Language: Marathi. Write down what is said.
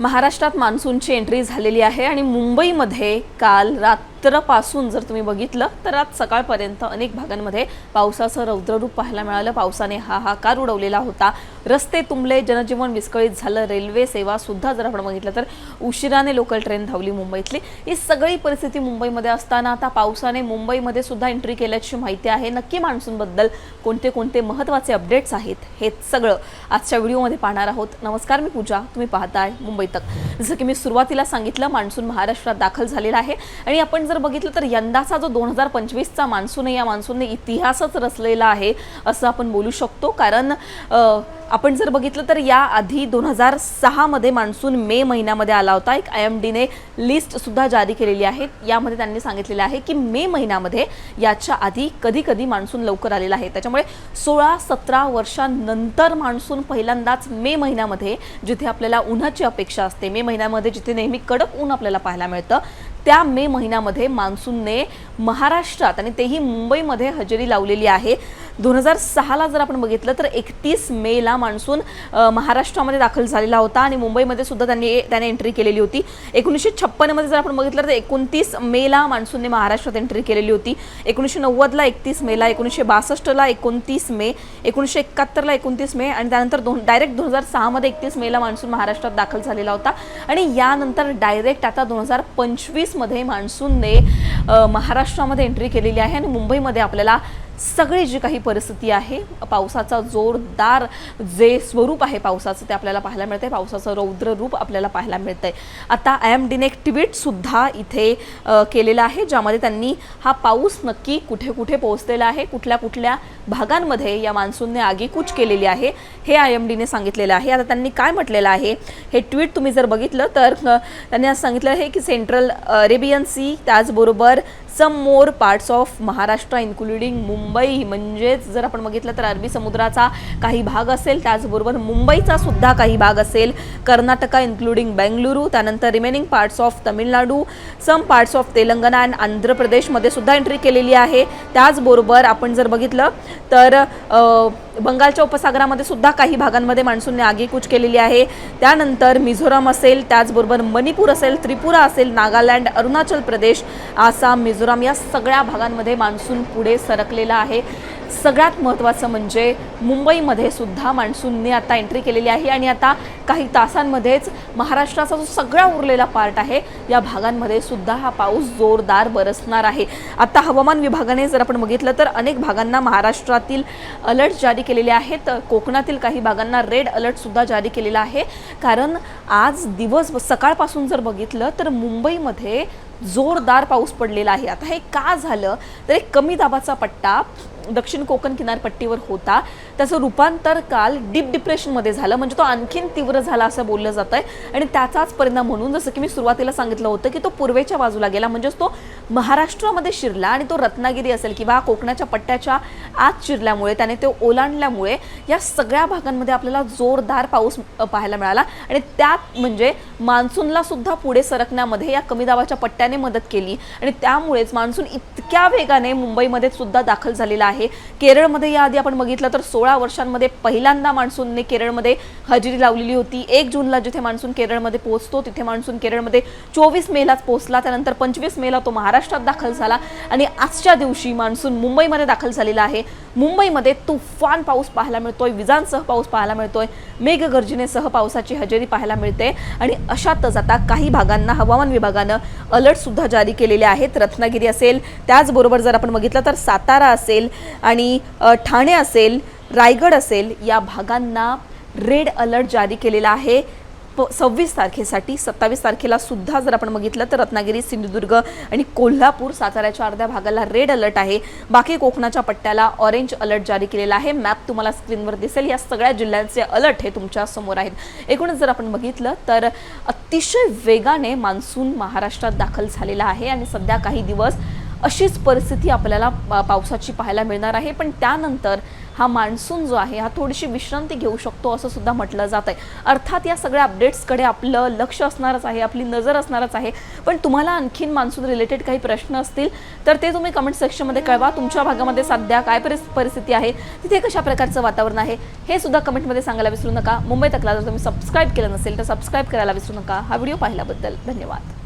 महाराष्ट्रात मान्सूनची एंट्री झालेली आहे आणि मुंबईमध्ये काल उत्तरापासून जर तुम्ही बघितलं तर आज सकाळपर्यंत अनेक भागांमध्ये पावसाचं रौद्ररूप पाहायला मिळालं. पावसाने हाहाकार उडवलेला होता. रस्ते तुंबले जनजीवन विस्कळीत झालं रेल्वे सेवा सुद्धा जर आपण बघितलं तर उशिराने लोकल ट्रेन धावली मुंबईतली. ही सगळी परिस्थिती मुंबईमध्ये असताना आता पावसाने मुंबईमध्ये सुद्धा एंट्री केल्याची माहिती आहे. नक्की मान्सूनबद्दल कोणते कोणते महत्त्वाचे अपडेट्स आहेत हे सगळं आजच्या व्हिडिओमध्ये पाहणार आहोत. नमस्कार मी पूजा. तुम्ही पाहताय मुंबई तक. जसं की मी सुरुवातीला सांगितलं मान्सून महाराष्ट्रात दाखल झालेला आहे. आणि आपण जर जर बघितलं तर यंदाचा जो दोन हजार पंचवीसचा मान्सून आहे या मान्सूनने इतिहासच रचलेला आहे असं आपण बोलू शकतो. कारण आपण जर बघितलं तर याआधी दोन हजार सहामध्ये मान्सून मे महिन्यामध्ये आला होता. एक आय एम डीने लिस्टसुद्धा जारी केलेली आहे. यामध्ये त्यांनी सांगितलेलं आहे की मे महिन्यामध्ये याच्या आधी कधी कधी मान्सून लवकर आलेला आहे. त्याच्यामुळे सोळा सतरा वर्षांनंतर मान्सून पहिल्यांदाच मे महिन्यामध्ये जिथे आपल्याला उन्हाची अपेक्षा असते मे महिन्यामध्ये जिथे नेहमी कडक ऊन आपल्याला पाहायला मिळतं त्या मे महिन्यामध्ये मान्सूनने महाराष्ट्रात आणि तेही मुंबईमध्ये हजेरी लावलेली आहे. दोन हजार सहाला जर आपण बघितलं तर एकतीस मेला मान्सून महाराष्ट्रामध्ये दाखल झालेला होता आणि मुंबईमध्ये सुद्धा त्यांनी त्याने एंट्री केलेली होती. एकोणीसशे छप्पनमध्ये जर आपण बघितलं तर एकोणतीस मेला मान्सूनने महाराष्ट्रात एंट्री केलेली होती. एकोणीसशे नव्वदला एकतीस मेला एकोणीसशे बासष्टला एकोणतीस मे एकोणीसशे एकाहत्तरला एकोणतीस मे आणि त्यानंतर दोन डायरेक्ट दोन हजार सहामध्ये एकतीस मेला मान्सून महाराष्ट्रात दाखल झालेला होता. आणि यानंतर डायरेक्ट आता दोन हजार पंचवीसमध्ये मान्सूनने महाराष्ट्रामध्ये एंट्री केलेली आहे आणि मुंबईमध्ये आपल्याला सगळी जी काही परिस्थिती आहे पावसाचा जोरदार जे स्वरूप आहे पावसाचं ते आपल्याला पाहायला मिळतं आहे पावसाचं रौद्र रूप आपल्याला पाहायला मिळतं आहे आता आय एम डीने एक ट्विटसुद्धा इथे केलेलं आहे ज्यामध्ये त्यांनी हा पाऊस नक्की कुठे कुठे पोहोचलेला आहे कुठल्या कुठल्या भागांमध्ये या मान्सूनने आगेकूच केलेली आहे हे आय एम डीने सांगितलेलं आहे. आता त्यांनी काय म्हटलेलं आहे हे ट्विट तुम्ही जर बघितलं तर त्यांनी आज सांगितलं आहे की सेंट्रल अरेबियन सी त्याचबरोबर some more parts of Maharashtra including Mumbai. म्हणजेच जर आपण बघितलं तर अरबी समुद्राचा काही भाग असेल त्याचबरोबर मुंबईचा सुद्धा काही भाग असेल कर्नाटका इन्क्लुडिंग बेंगलुरू त्यानंतर remaining parts of Tamil Nadu some parts of Telangana and Andhra प्रदेशमध्ये सुद्धा एंट्री केलेली आहे. त्याचबरोबर आपण जर बघितलं तर बंगालच्या उपसागरामध्ये सुद्धा काही भागांमध्ये मान्सूनने आगेकूच केलेली आहे. त्यानंतर मिझोराम असेल त्याचबरोबर मणिपूर असेल त्रिपुरा असेल नागालँड अरुणाचल प्रदेश आसाम मिझोराम या सगळ्या भागांमध्ये मान्सून पुढे सरकलेला आहे. सगळ्यात महत्त्वाचं म्हणजे मुंबईमध्ये सुद्धा मान्सूनने आता एंट्री केलेली आहे आणि आता काही तासांमध्येच महाराष्ट्राचा जो सगळा उरलेला पार्ट आहे या भागांमध्ये सुद्धा हा पाऊस जोरदार बरसणार आहे. आता हवामान विभागाने जर आपण बघितलं तर अनेक भागांना महाराष्ट्रातील अलर्ट जारी केलेले आहेत. कोकणातील काही भागांना रेड अलर्टसुद्धा जारी केलेला आहे. कारण आज दिवस सकाळपासून जर बघितलं तर मुंबईमध्ये जोरदार पाऊस पडलेला आहे. आता हे का झालं? तर एक कमी दाबाचा पट्टा दक्षिण कोकण किनारपट्टीवर होता. त्याचं रूपांतर काल डीप डिप्रेशनमध्ये झालं. म्हणजे तो आणखीन तीव्र झाला असं बोललं जात आहे आणि त्याचाच परिणाम म्हणून जसं की मी सुरुवातीला सांगितलं होतं की तो पूर्वेच्या बाजूला गेला. म्हणजेच तो महाराष्ट्रामध्ये शिरला आणि तो रत्नागिरी असेल किंवा कोकणाच्या पट्ट्याच्या आत शिरल्यामुळे त्याने ते ओलांडल्यामुळे या सगळ्या भागांमध्ये आपल्याला जोरदार पाऊस पाहायला मिळाला. आणि त्यात म्हणजे मान्सूनला सुद्धा पुढे सरकण्यामध्ये या कमी दाबाच्या पट्ट्याने मदत केली. आणि त्यामुळेच मान्सून इतक्या वेगाने मुंबईमध्ये सुद्धा दाखल झालेला आहे. केरळमध्ये याआधी आपण बघितलं तर सोळा वर्षांमध्ये पहिल्यांदा मान्सूनने केरळमध्ये हजेरी लावलेली होती. एक जूनला जिथे मान्सून केरळमध्ये पोहोचतो तिथे मान्सून केरळमध्ये चोवीस मेलाच पोहोचला. त्यानंतर पंचवीस मेला तो महाराष्ट्रात दाखल झाला आणि आजच्या दिवशी मान्सून मुंबईमध्ये दाखल झालेला आहे. मुंबईमध्ये तुफान पाऊस पाहायला मिळतोय विजांसह पाऊस पाहायला मिळतोय मेघगर्जनेसह पावसाची हजेरी पाहायला मिळते आणि अशातच आता काही भागांना हवामान विभागानं अलर्ट सुद्धा जारी केलेले आहेत. रत्नागिरी असेल त्याचबरोबर जर आपण बघितलं तर सातारा असेल आणि ठाणे असेल रायगड असेल या भागांना रेड अलर्ट जारी केलेला आहे. प सव्वीस तारखेसाठी सत्तावीस तारखेला सुद्धा जर आपण बघितलं तर रत्नागिरी सिंधुदुर्ग आणि कोल्हापूर साताऱ्याच्या अर्ध्या भागाला रेड अलर्ट आहे. बाकी कोकणाच्या पट्ट्याला ऑरेंज अलर्ट जारी केलेला आहे. मॅप तुम्हाला स्क्रीनवर दिसेल. या सगळ्या जिल्ह्यांचे अलर्ट हे तुमच्यासमोर आहेत. एकूणच जर आपण बघितलं तर अतिशय वेगाने मान्सून महाराष्ट्रात दाखल झालेला आहे आणि सध्या काही दिवस अशीच परिस्थिती आपल्याला पा- पावसाची पाहायला मिळणार आहे. पण त्यानंतर हा मान्सून जो आहे हा थोडीशी विश्रांती घेऊ शकतो असं सुद्धा म्हटलं जात आहे. अर्थात या सगळ्या अपडेट्सकडे आपलं लक्ष असणारच आहे आपली नजर असणारच आहे. पण तुम्हाला आणखीन मान्सून रिलेटेड काही प्रश्न असतील तर ते तुम्ही कमेंट सेक्शनमध्ये कळवा. तुमच्या भागामध्ये सध्या काय परिस्थिती आहे? तिथे कशा प्रकारचं वातावरण आहे? हे सुद्धा कमेंटमध्ये सांगायला विसरू नका. मुंबई तकला जर तुम्ही सबस्क्राईब केलं नसेल तर सबस्क्राईब करायला विसरू नका. हा व्हिडिओ पाहिल्याबद्दल धन्यवाद.